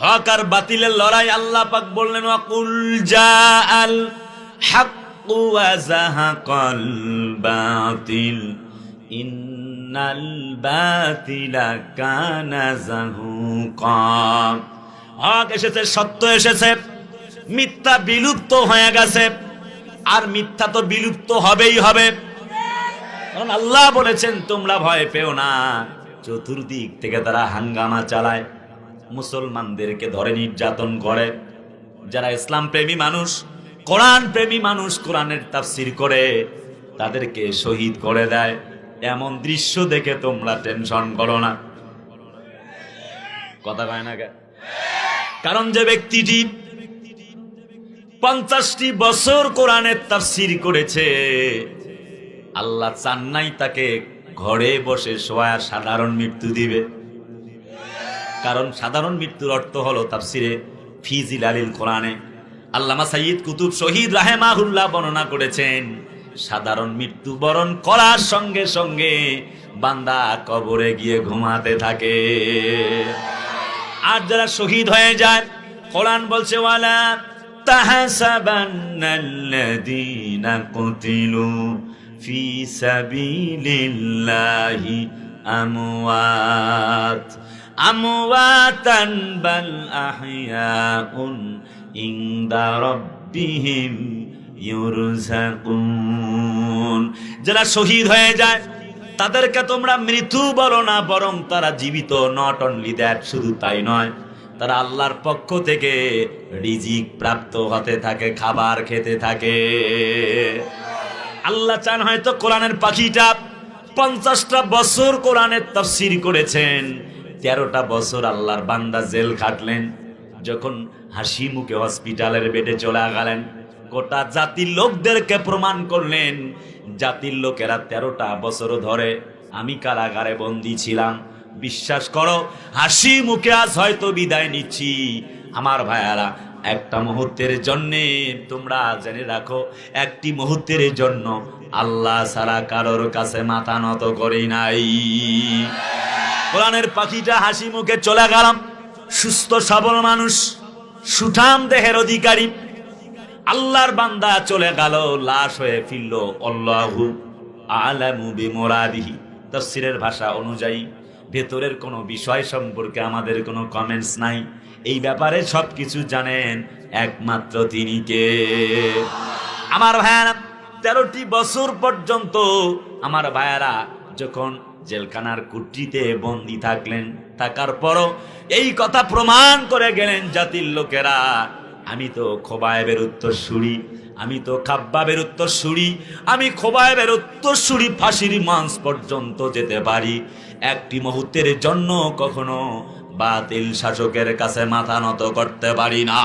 হক আর বাতিলের লড়াই আল্লাহ পাক বললেন, ওয়াকুল জাআল হাক্কু ওয়া বাতিল। ইন্নাল বাতিলা কানা জাহুকা হক এসেছে, সত্য এসেছে। মিথ্যা বিলুপ্ত হয়ে গেছে। আর মিথ্যা তো বিলুপ্ত হবেই হবে। কারণ আল্লাহ বলেছেন, তোমরা ভয় পেও না। চতুর্দিক থেকে তারা হাঙ্গামা চালায়। মুসলমানদেরকে ধরে নির্যাতন করে। যারা ইসলাম প্রেমী মানুষ, কোরআন প্রেমী মানুষ কোরআনের তাফসির করে, তাদেরকে শহীদ করে দেয়। এমন দৃশ্য দেখে তোমরা টেনশন করো না। কথা কয় না? কারণ যে ব্যক্তিটি পঞ্চাশটি বছর কোরআনের তাফসির করেছে, আল্লাহ চান নাই তাকে ঘরে বসে শোয়া সাধারণ মৃত্যু দিবে। কারণ সাধারণ মৃত্যুর অর্থ হলো তাফসিরে ফিজিল আলিল কোরআনে, আল্লামা সাইয়দ কুতুব শহীদ রাহেমাহুল্লাহ বর্ণনা করেছেন, সাধারণ মৃত্যু বরণ করার সঙ্গে সঙ্গে বান্দা কবরে গিয়ে ঘুমাতে থাকে। আর যারা শহীদ হয়ে যায়, কোরআন বলছে, ওয়ালা তাহাসাবান্নাল্লাযীনা আমওয়াতান বাল আহইয়াউন ইনদা রাব্বিহিম ইউরজাকুন। যারা শহীদ হয়ে যায়, তাদেরকে তোমরা মৃত্যু বলো না, বরং তারা জীবিত নট অনলি দ্যাট শুধু তাই নয়, তারা আল্লাহর পক্ষ থেকে রিজিক প্রাপ্ত হতে থাকে, খাবার খেতে থাকে। আল্লাহ চান হয়তো কোরআনের পাখিটা পঞ্চাশটা বছর কোরআনের তফসির করেছেন তেরোটা বছর আল্লাহর বান্দা জেল খাটলেন, যখন হাসি মুখে হসপিটালের বেডে চলে গেলেন গোটা জাতির লোকদেরকে প্রমাণ করলেন, জাতির লোকেরা তেরোটা বছর ধরে আমি কারাগারে বন্দি ছিলাম। বিশ্বাস করো, হাসি মুখে আজ হয়তো বিদায় নিচ্ছি। আমার ভাইয়ারা, একটা মুহূর্তের জন্যে তোমরা জেনে রাখো, একটি মুহূর্তের জন্য আল্লাহ সারা কারোর কাছে মাথা নত করি নাই। কোরআনের পাখিটা হাসি মুখে চলে গেলাম। সুস্থ, সবল মানুষ, সুঠাম দেহের অধিকারী। আল্লাহর বান্দা চলে গেল, লাশ হয়ে ফিরল। আল্লাহু আলামু বিমুরাদিহি। তাফসীরের ভাষা অনুযায়ী, ভেতরের কোনো বিষয় সম্পর্কে আমাদের কোনো কমেন্টস নাই। এই ব্যাপারে সবকিছু জানেন একমাত্র তিনি কে? আমার ভাইয়ারা, তেরোটি বছর পর্যন্ত আমার ভাইয়ারা যখন জেলখানার কুটিতে বন্দি থাকলেন। থাকার পরও এই কথা প্রমাণ করে গেলেন জাতির লোকেরা। আমি তো খোবায়েবের উত্তর সুরি আমি তো খাব্বাবের উত্তর সুরি আমি খোবায়েবের উত্তর সুরি ফাঁসির মাংস পর্যন্ত যেতে পারি। একটি মুহূর্তের জন্য কখনো বাতিল শাসকের কাছে মাথা নত করতে পারি না।